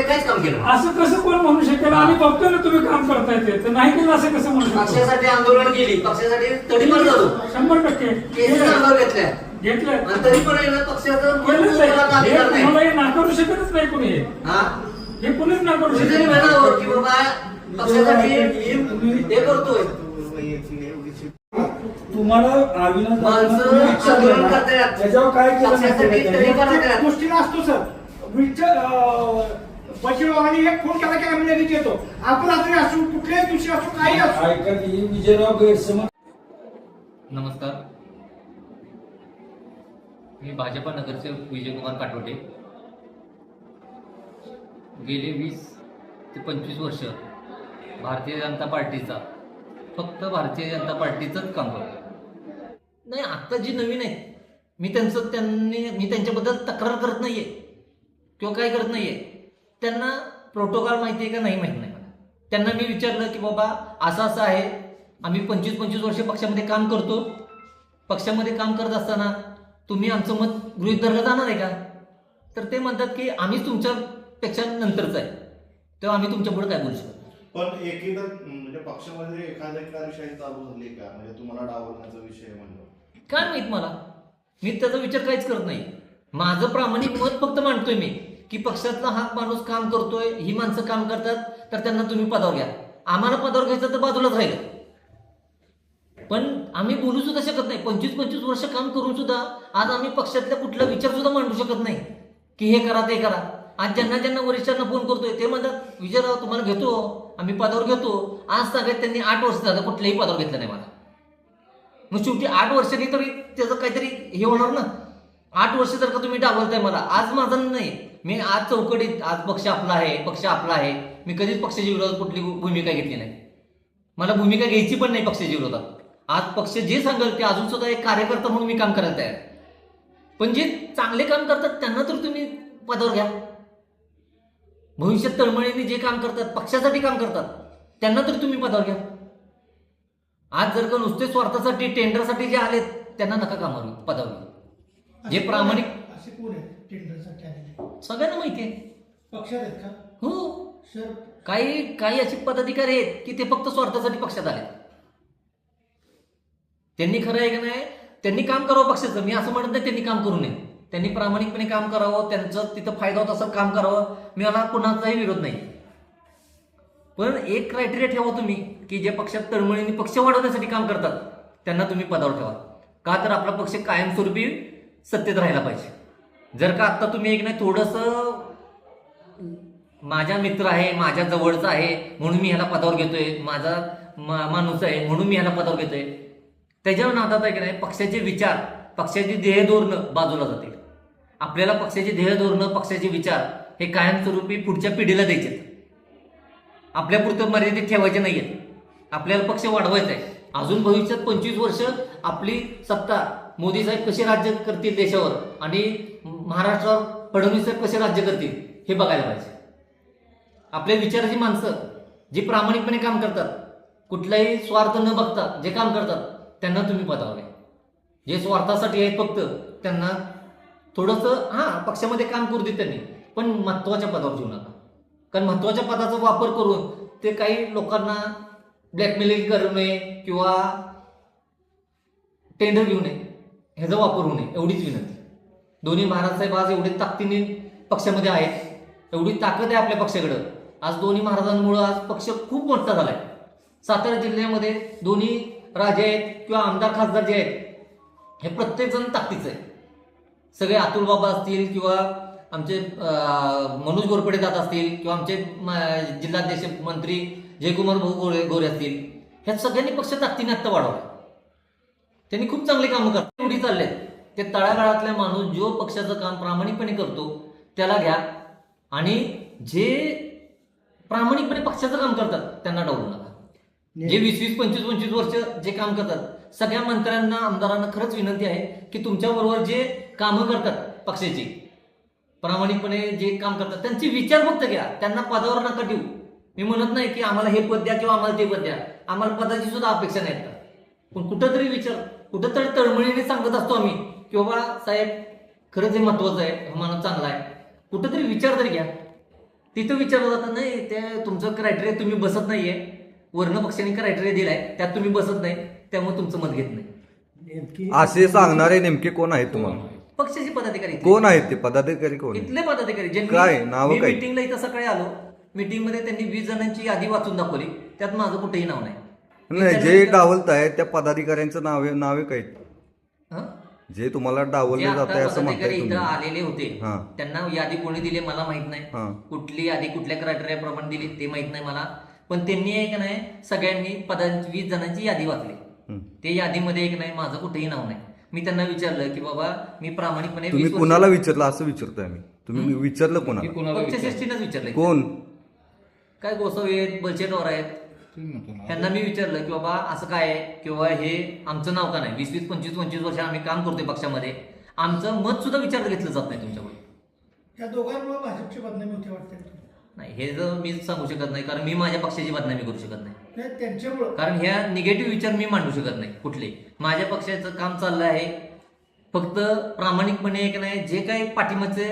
काहीच काम केलं नाही. असं कसं कोण म्हणू शकेल आम्ही बघतो ना तुम्ही काम करताय ते. तर नाही केलं असं कसं म्हणू शकतो? पक्षासाठी आंदोलन केली. पक्षासाठी तडीपार झालो. शंभर टक्के. केसेस अंगावर घेतल्या. घेतलं आणि तरी पण पक्षाचं केलंच. हे अधिकार नाही. तुम्हाला हे नाकारू शकतच नाही कोणी. हे. हा हे कोणीच नाकारू तुम्ही शकत नाही. म्हणावं की बाबा पक्षासाठी मी हे करतोय. तुम्हाला अविनाश माणसं दादांना विचारलं आंदोलन ना, करतायत. त्याच्यावर काय केलं पक्षासाठी तरी? पण- गोष्टीला असतो सर. विठ्ठल बशीरबाबांनी एक फोन केला की आम्ही लगेच येतो. आपण रात्री असू कुठल्याही दिवशी असू काही असू. ऐका की विजयराव गैरसमज नमस्कार. मी भाजपा नगरचे विजयकुमार काटोटे. गेले वीस ते पंचवीस वर्ष भारतीय जनता पार्टीचा फक्त भारतीय जनता पार्टीचंच काम करतो नाही आत्ता जी नवीन आहेत मी त्यांचं त्यांनी मी त्यांच्याबद्दल तक्रार करत नाहीये. किंवा काय करत नाहीये. त्यांना प्रोटोकॉल माहिती आहे का नाही माहीत नाही मला. त्यांना मी विचारलं की बाबा असं असं आहे आम्ही पंचवीस पंचवीस वर्ष पक्षामध्ये काम करतो. पक्षामध्ये काम करत असताना तुम्ही आमचं मत गृहीत धरलं जाणार आहे का? तर ते म्हणतात की आम्हीच तुमच्यापेक्षा नंतरच आहे. तेव्हा आम्ही तुमच्यापुढे काय बोलू शकतो? पण एकीकडं म्हणजे पक्षामध्ये एखाद्या कार्यशाही चालू झाली का? म्हणजे तुम्हाला डावलण्याचा विषय म्हणलं. काय माहीत मला? मी त्याचा विचार काहीच करत नाही. माझं प्रामाणिक मत फक्त मांडतोय मी. की पक्षातला हा माणूस काम करतोय ही माणसं काम करतात तर त्यांना तुम्ही पदावर घ्या. आम्हाला पदावर घ्यायचं तर बाजूलाच राहिलं. पण आम्ही बोलू सुद्धा शकत नाही. पंचवीस पंचवीस वर्ष काम करून सुद्धा आज आम्ही पक्षातला कुठला विचार सुद्धा मांडू शकत नाही. की हे करा ते करा. आज ज्यांना ज्यांना वरिष्ठांना फोन करतोय ते म्हणतात विजयराव तुम्हाला घेतो. आम्ही पदावर घेतो. आज सगळ्यात त्यांनी आठ वर्ष झालं कुठल्याही पदावर घेतलं नाही मला. मग शेवटी आठ वर्षांनी तरी त्याचं काहीतरी हे होणार ना? आठ वर्ष जर का तुम्ही डावलताय मला आज माझं नाही. मी आज चौकटीत आज पक्ष आपला आहे पक्ष आपला आहे. मी कधीच पक्षाच्या विरोधात कुठली भूमिका घेतली नाही. मला भूमिका घ्यायची पण नाही पक्षाच्या विरोधात. आज पक्ष जे सांगेल ते अजून सुद्धा एक कार्यकर्ता म्हणून मी काम करायला तयार आहे. पण जे चांगले काम करतात त्यांना तर तुम्ही पदावर घ्या. भविष्यात तळमळीने जे काम करतात पक्षासाठी काम करतात त्यांना तर तुम्ही पदावर घ्या. आज जर का नुसते स्वार्थासाठी टेंडरसाठी जे आलेत त्यांना नका कामावर पदावर घ्या. जे प्रामाणिक असे कोण आहेत? टेंडरसाठी आलेले. सगळ्यांना माहिती आहे. पक्षात आहेत का? हो. सर काही काही असे पदाधिकारी आहेत की ते फक्त स्वार्थासाठी पक्षात आले त्यांनी खरं आहे की नाही? त्यांनी काम करावं पक्षाचं. मी असं म्हणत नाही त्यांनी काम करू नये. त्यांनी प्रामाणिकपणे काम करावं. त्यांचं तिथं फायदा होत असं काम करावं. मी मला कुणाचाही विरोध नाही. पण एक क्रायटेरिया ठेवा तुम्ही की जे पक्षात तळमळीने पक्ष वाढवण्यासाठी काम करतात त्यांना तुम्ही पदावर ठेवा. का तर आपला पक्ष कायमस्वरूपी सत्तेत राहायला पाहिजे. जर का आत्ता तुम्ही एक नाही थोडंसं माझा मित्र आहे माझ्या जवळचा आहे म्हणून मी ह्याला पदावर घेतोय माझा मा- माणूस आहे म्हणून मी ह्याला पदावर घेतोय. त्याच्यावर नादात आहे की नाही पक्षाचे विचार पक्षाची ध्येय धोरणं बाजूला जातील. आपल्याला पक्षाचे ध्येय धोरणं पक्षाचे विचार हे कायमस्वरूपी पुढच्या पिढीला द्यायचे आपल्यापुरतं मर्यादित ठेवायचे नाहीयेत. आपल्याला पक्ष वाढवायचा आहे. अजून भविष्यात पंचवीस वर्ष आपली सत्ता मोदी साहेब कसे राज्य करतील देशावर आणि महाराष्ट्रावर फडणवीस साहेब कसे राज्य करतील हे बघायला पाहिजे. आपल्या विचाराची माणसं जी प्रामाणिकपणे काम करतात कुठलाही स्वार्थ न बघता जे काम करतात त्यांना तुम्ही पदावर. जे स्वार्थासाठी आहेत फक्त त्यांना थोडंसं हां पक्षामध्ये काम करू दे त्यांनी पण महत्त्वाच्या पदावर घेऊ नका. कारण महत्त्वाच्या पदाचा वापर करून ते काही लोकांना ब्लॅकमेलिंग करणे किंवा टेंडर घेऊ नये. ह्याचा वापर होऊ नये एवढीच विनंती. दोन्ही महाराज साहेब आज एवढे ताकदीने पक्षामध्ये आहेत एवढी ताकद आहे आपल्या पक्षाकडं. आज दोन्ही महाराजांमुळं आज पक्ष खूप मोठा झाला आहे सातारा जिल्ह्यामध्ये दोन्ही राजे आहेत किंवा आमदार खासदार जे आहेत हे प्रत्येकजण ताकदीचं आहे. सगळे अतुल बाबा असतील किंवा आमचे मनोज गोरपडे दादा असतील किंवा आमचे जिल्हाध्यक्ष मंत्री जयकुमार भाऊ गोरे गोरे असतील ह्या सगळ्यांनी पक्ष ताकदीने आत्ता वाढवला त्यांनी खूप चांगली कामं करतात. एवढी चाललेत. ते तळागाळातला माणूस जो पक्षाचं काम प्रामाणिकपणे करतो त्याला घ्या. आणि जे प्रामाणिकपणे पक्षाचं काम करतात त्यांना डावलू नका. जे वीस वीस पंचवीस पंचवीस वर्ष जे काम करतात सगळ्या मंत्र्यांना आमदारांना खरंच विनंती आहे की तुमच्याबरोबर जे कामं करतात पक्षाची प्रामाणिकपणे जे काम करतात त्यांचे विचार फक्त घ्या. त्यांना पदावर नका देऊ मी म्हणत नाही की आम्हाला हे पद द्या किंवा आम्हाला ते पद द्या. आम्हाला पदाची सुद्धा अपेक्षा नाही पण कुठंतरी विचार. कुठंतरी तळमळीने सांगत असतो आम्ही की बाबा साहेब खरंच हे महत्वाचं आहे हा माणूस चांगला आहे. कुठंतरी विचार तरी घ्या. तिथं विचारलं जातं नाही ते तुमचं क्रायटेरिया तुम्ही बसत नाहीये. वर्ण पक्षाने क्रायटेरिया दिलाय त्यात तुम्ही बसत नाही त्यामुळे तुमचं मत घेत नाही. नेमकी असे सांगणारे नेमके कोण आहेत तुम्हाला? पक्षाचे पदाधिकारी इथले. कोण आहेत ते? पदाधिकारी कोण? आहेत? इथले पदाधिकारी. ज्यांनी काय? नावं मी काय? मिटिंगला इथं सकाळी आलो. मीटिंगमध्ये त्यांनी वीस जणांची यादी वाचून दाखवली. त्यात माझं कुठेही नाव नाही. नाही जे डावलताय त्या पदाधिकाऱ्यांचं नावे नावे काय हं? जे तुम्हाला जे डावलले जात आता आहे असं पदाधिकारी म्हणताय इथं तुम्ही आलेले होते हा. त्यांना यादी कोणी दिली मला माहीत नाही. हा. कुठली यादी कुठल्या क्रायटेरिया प्रमाणे दिली ते माहीत नाही मला. पण त्यांनी एक नाही सगळ्यांनी पदांची वीस जणांची यादी वाचली. हं. ते यादीमध्ये एक नाही माझं कुठेही नाव नाही. मी त्यांना विचारलं की बाबा मी प्रामाणिकपणे तुम्ही 20 वर्ष- कुणाला विचारलं असं विचारतोय मी तुम्ही विचारलं कोणाला? कोणाला विचार- पक्षश्रेष्ठीनंच विचारलं कोण? काय गोसावी आहेत बलचेटवर आहेत. त्यांना मी विचारलं की बाबा असं काय आहे? किंवा हे आमचं नाव का नाही? वीस वीस पंचवीस पंचवीस वर्ष आम्ही काम करतोय पक्षामध्ये. आमचं मत सुद्धा विचार घेतलं जात नाही तुमच्याकडे या दोघांमुळे भाजपची बदनामी होते वाटते नाही हे जर मी सांगू शकत नाही कारण मी माझ्या पक्षाची बदनामी करू शकत नाही. नाही त्यांच्यामुळं. कारण ह्या निगेटिव्ह विचार मी मांडू शकत नाही कुठले. माझ्या पक्षाचं काम चाललं आहे. फक्त प्रामाणिकपणे एक नाही जे काही पाठिंबाचे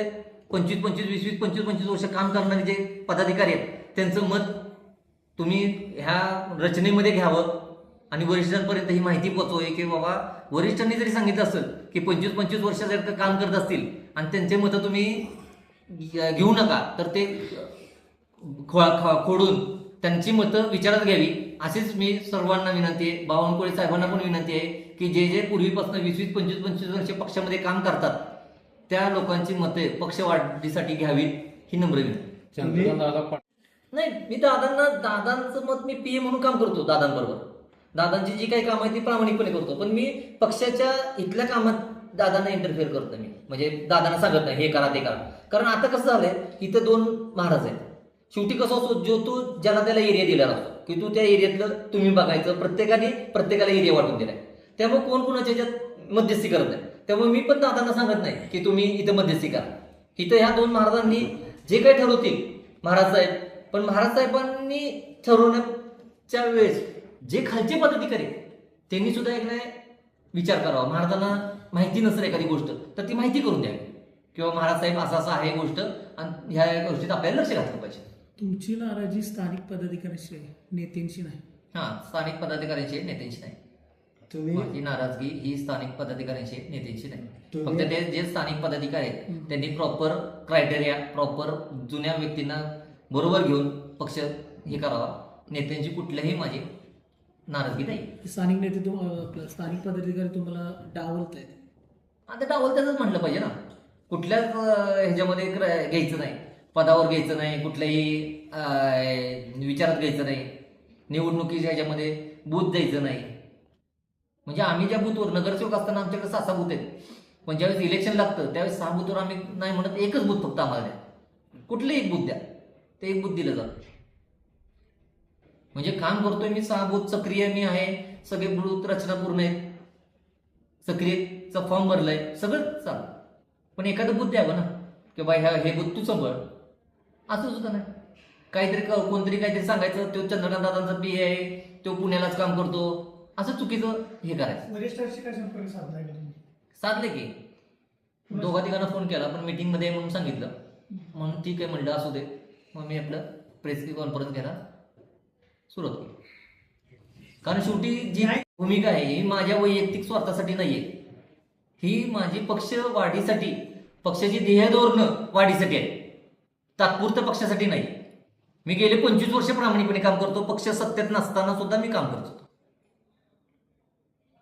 पंचवीस पंचवीस वीस वीस पंचवीस पंचवीस वर्ष काम करणारे जे पदाधिकारी आहेत त्यांचं मत तुम्ही ह्या रचनेमध्ये घ्यावं आणि वरिष्ठांपर्यंत ही माहिती पोहोचवावी की बाबा वरिष्ठांनी जरी सांगितलं असेल की पंचवीस पंचवीस वर्ष जर काम करत असतील आणि त्यांचे मतं तुम्ही घेऊ नका तर ते खो- खोडून त्यांची मतं विचारात घ्यावी. अशीच मी सर्वांना विनंती आहे. बावनकुळे साहेबांना पण विनंती आहे की जे जे पूर्वीपासून वीस वीस पंचवीस पंचवीस वर्ष पक्षामध्ये काम करतात त्या लोकांची मते पक्ष वाढीसाठी घ्यावीत ही नम्र विनंती. नाही मी दादांना दादांचं मत मी पीए म्हणून काम करतो दादांबरोबर. दादांची जी काही कामं आहेत ती प्रामाणिकपणे करतो. पण मी पक्षाच्या इथल्या कामात दादांना इंटरफेअर करतो मी. म्हणजे दादांना सांगत नाही हे करा ते करा. कारण आता कसं झालंय इथं दोन महाराज आहेत. शेवटी कसं असतो जो तो ज्याला त्याला एरिया दिलेला असतो की तू त्या एरियातलं तुम्ही बघायचं प्रत्येकाने प्रत्येकाला एरिया वाटून दिलाय. त्यामुळे कोण कोणाच्या याच्यात मध्यस्थी करत नाही. त्यामुळे मी पण दादांना सांगत नाही की तुम्ही इथं मध्यस्थी करा. इथं ह्या दोन महाराजांनी जे काही ठरवतील महाराज साहेब पण महाराज साहेबांनी ठरवण्याच्या वेळेस जे खालचे पदाधिकारी त्यांनी सुद्धा एक नाही विचार करावा. महाराजांना माहिती नसेल एखादी गोष्ट तर ती माहिती करून द्यावी. किंवा महाराज साहेब असं असं आहे गोष्ट आणि ह्या गोष्टीत आपल्याला लक्ष घातलं पाहिजे. तुमची नाराजी स्थानिक पदाधिकाऱ्याशी आहे नेत्यांशी नाही. हा स्थानिक पदाधिकाऱ्यांशी नेत्यांशी नाही. तुम्ही नाराजगी ही स्थानिक पदाधिकाऱ्यांशी नेत्यांशी नाही. तुम्ही- फक्त ते जे स्थानिक पदाधिकारी आहेत त्यांनी प्रॉपर क्रायटेरिया प्रॉपर जुन्या व्यक्तींना बरोबर घेऊन पक्ष हे करावा. नेत्यांची कुठल्याही माझी नाराजगी नाही. स्थानिक नेते तुम स्थानिक पदाधिकारी तुम्हाला डावलत आहेत आता डावल त्याच म्हटलं पाहिजे ना. कुठल्याच ह्याच्यामध्ये क्र- घ्यायचं नाही. पदावर घ्यायचं नाही. कुठल्याही विचारात घ्यायचं नाही. निवडणुकीच्या ह्याच्यामध्ये बूथ द्यायचं नाही. म्हणजे आम्ही ज्या बूथवर नगरसेवक असताना आमच्याकडे सहा सहा बूथ आहेत. पण ज्यावेळेस इलेक्शन लागतं त्यावेळेस सहा बूथवर आम्ही नाही म्हणत एकच बूथ फक्त आम्हाला द्या. कुठलंही एक बूथ द्या. ते एक बूथ दिलं जातं. म्हणजे काम करतोय मी सहा बूथ सक्रिय मी आहे सगळे बूथ रचना पूर्ण आहेत. सक्रियचा फॉर्म भरलाय सगळं चालू पण एखादं बुद्ध द्यावं ना की बाई ह्या हे बुद्ध तू सांभाळ असं सुद्धा नाही. काहीतरी क- कोणतरी काहीतरी सांगायचं तो चंद्रकांत दादांचा पी आहे तो पुण्यालाच काम करतो. असं चुकीचं हे करायचं. साधले की. दोघा तिघांना फोन केला पण मीटिंगमध्ये आहे म्हणून सांगितलं. म्हणून ठीक आहे म्हणलं असू दे. मग मी आपलं प्रेस कॉन्फरन्स घ्यायला सुरुवात केली. कारण शेवटी जी भूमिका आहे ही माझ्या वैयक्तिक स्वार्थासाठी नाहीये. ही माझी पक्ष वाढीसाठी पक्षाची ध्येय धोरणं वाढीसाठी आहे. तात्पुरतं पक्षासाठी नाही. मी गेले पंचवीस वर्ष प्रामाणिकपणे काम करतो पक्ष सत्तेत नसताना सुद्धा मी काम करतो.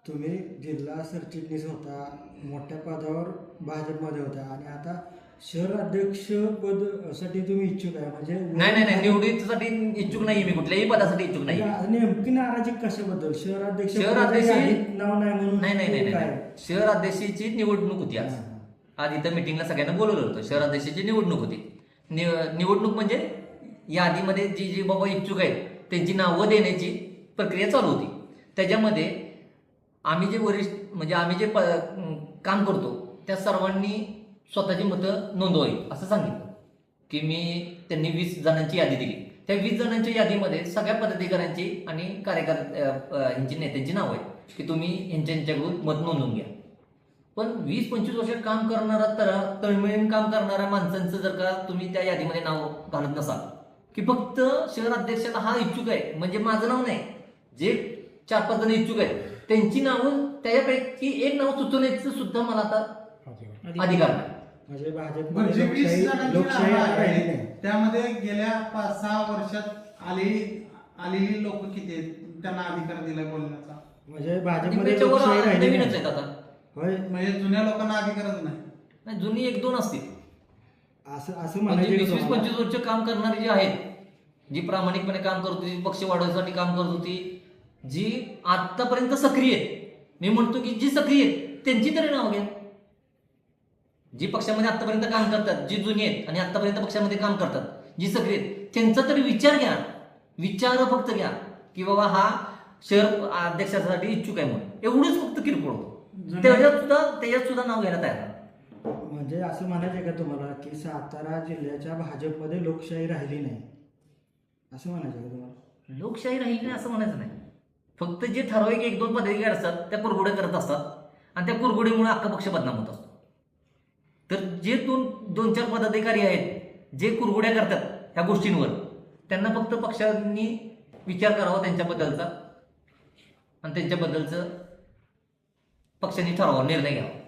तुम्ही जिल्हा सरचिटणीस होता मोठ्या पदावर भाजपमध्ये होता आणि आता शहर अध्यक्ष पदसाठी तुम्ही इच्छुक आहे. म्हणजे नाही नाही नाही निवडीसाठी इच्छुक नाही मी कुठल्याही पदासाठी इच्छुक नाही नेमकी नाराजी कशाबद्दल? शहर अध्यक्ष शहर पदाच्या अध्यक्ष- यादीत नाव नाही म्हणून नाही नाही नाही? नाही शहर अध्यक्षाची निवडणूक होती आज. आज इथं मिटिंगला सगळ्यांना बोलवलं होतं. शहर अध्यक्षाची निवडणूक होती. निव- निवडणूक म्हणजे यादीमध्ये जी जी बाबा इच्छुक आहेत त्यांची नावं देण्याची प्रक्रिया चालू होती. त्याच्यामध्ये आम्ही जे वरिष्ठ म्हणजे आम्ही जे काम करतो त्या सर्वांनी स्वतःची मतं नोंदवावी असं सांगितलं. की मी त्यांनी वीस जणांची यादी दिली. त्या वीस जणांच्या यादीमध्ये सगळ्या पदाधिकाऱ्यांची आणि कार्यकर अं, अं, ह्यांची नेत्यांची नावं आहेत की तुम्ही ह्यांच्या ह्यांच्याकडून मत नोंदवून घ्या. पण वीस पंचवीस वर्ष काम करणारा तर तळमळीन काम करणाऱ्या माणसांचं जर का तुम्ही त्या यादीमध्ये नाव घालत नसाल की फक्त शहर अध्यक्षाला हा इच्छुक आहे म्हणजे माझं नाव नाही जे चार पाच जण इच्छुक आहेत त्यांची नावं त्यापैकी एक नाव सुचवण्याचं सुद्धा मला आता अधिकार नाही. म्हणजे भाजपमध्ये म्हणजे वीस जणांची लोकशाही नावं राहिली आहेत. नाही. त्यामध्ये गेल्या पाच सहा वर्षात आलेली आलेली लोक किती आहेत? त्यांना अधिकार दिलाय बोलण्याचा. म्हणजे भाजपमध्ये त्याच्यावर लोकशाही राहिली नवीनच नाही. आहेत आता? होय. म्हणजे जुन्या लोकांना अधिकारच नाही. नाही, जुनी एक दोन असतील. असं असं म्हणजे म्हणायचं वीस का वीस तुम्हाला? पंचवीस वर्ष काम करणारी जी आहेत जी प्रामाणिकपणे काम करत होती पक्ष वाढवण्यासाठी काम करत होती जी आतापर्यंत सक्रिय आहेत. मी म्हणतो की जी सक्रिय आहेत त्यांची तरी नाव घ्या. जी पक्षामध्ये आतापर्यंत काम करतात जी जुनी आहेत आणि आतापर्यंत पक्षामध्ये काम करतात जी सक्रिय आहेत त्यांचा तरी विचार घ्या. विचार फक्त घ्या की बाबा हा शहर अध्यक्षासाठी इच्छुक आहे म्हणून. एवढंच फक्त किरकोळ. त्याच्यात सुद्धा त्याच्यात सुद्धा नाव घ्यायला तयार. म्हणजे असं म्हणायचं का तुम्हाला की सातारा जिल्ह्याच्या भाजपमध्ये लोकशाही राहिली नाही? असं म्हणायचं का तुम्हाला? लोकशाही राहील नाही असं म्हणायचं नाही. फक्त जे ठराविक एक दोन पदाधिकारी असतात त्या कुरगुड्या करत असतात आणि त्या कुरगुडीमुळे अख्खा पक्ष बदनाम होत असतो. जे दोन दोन चार पदाधिकारी आहेत जे कुरगुड्या करतात ह्या गोष्टींवर त्यांना फक्त पक्षांनी विचार करावा त्यांच्याबद्दलचा. आणि त्यांच्याबद्दलचं पक्षांनी ठरवावा निर्णय घ्यावा.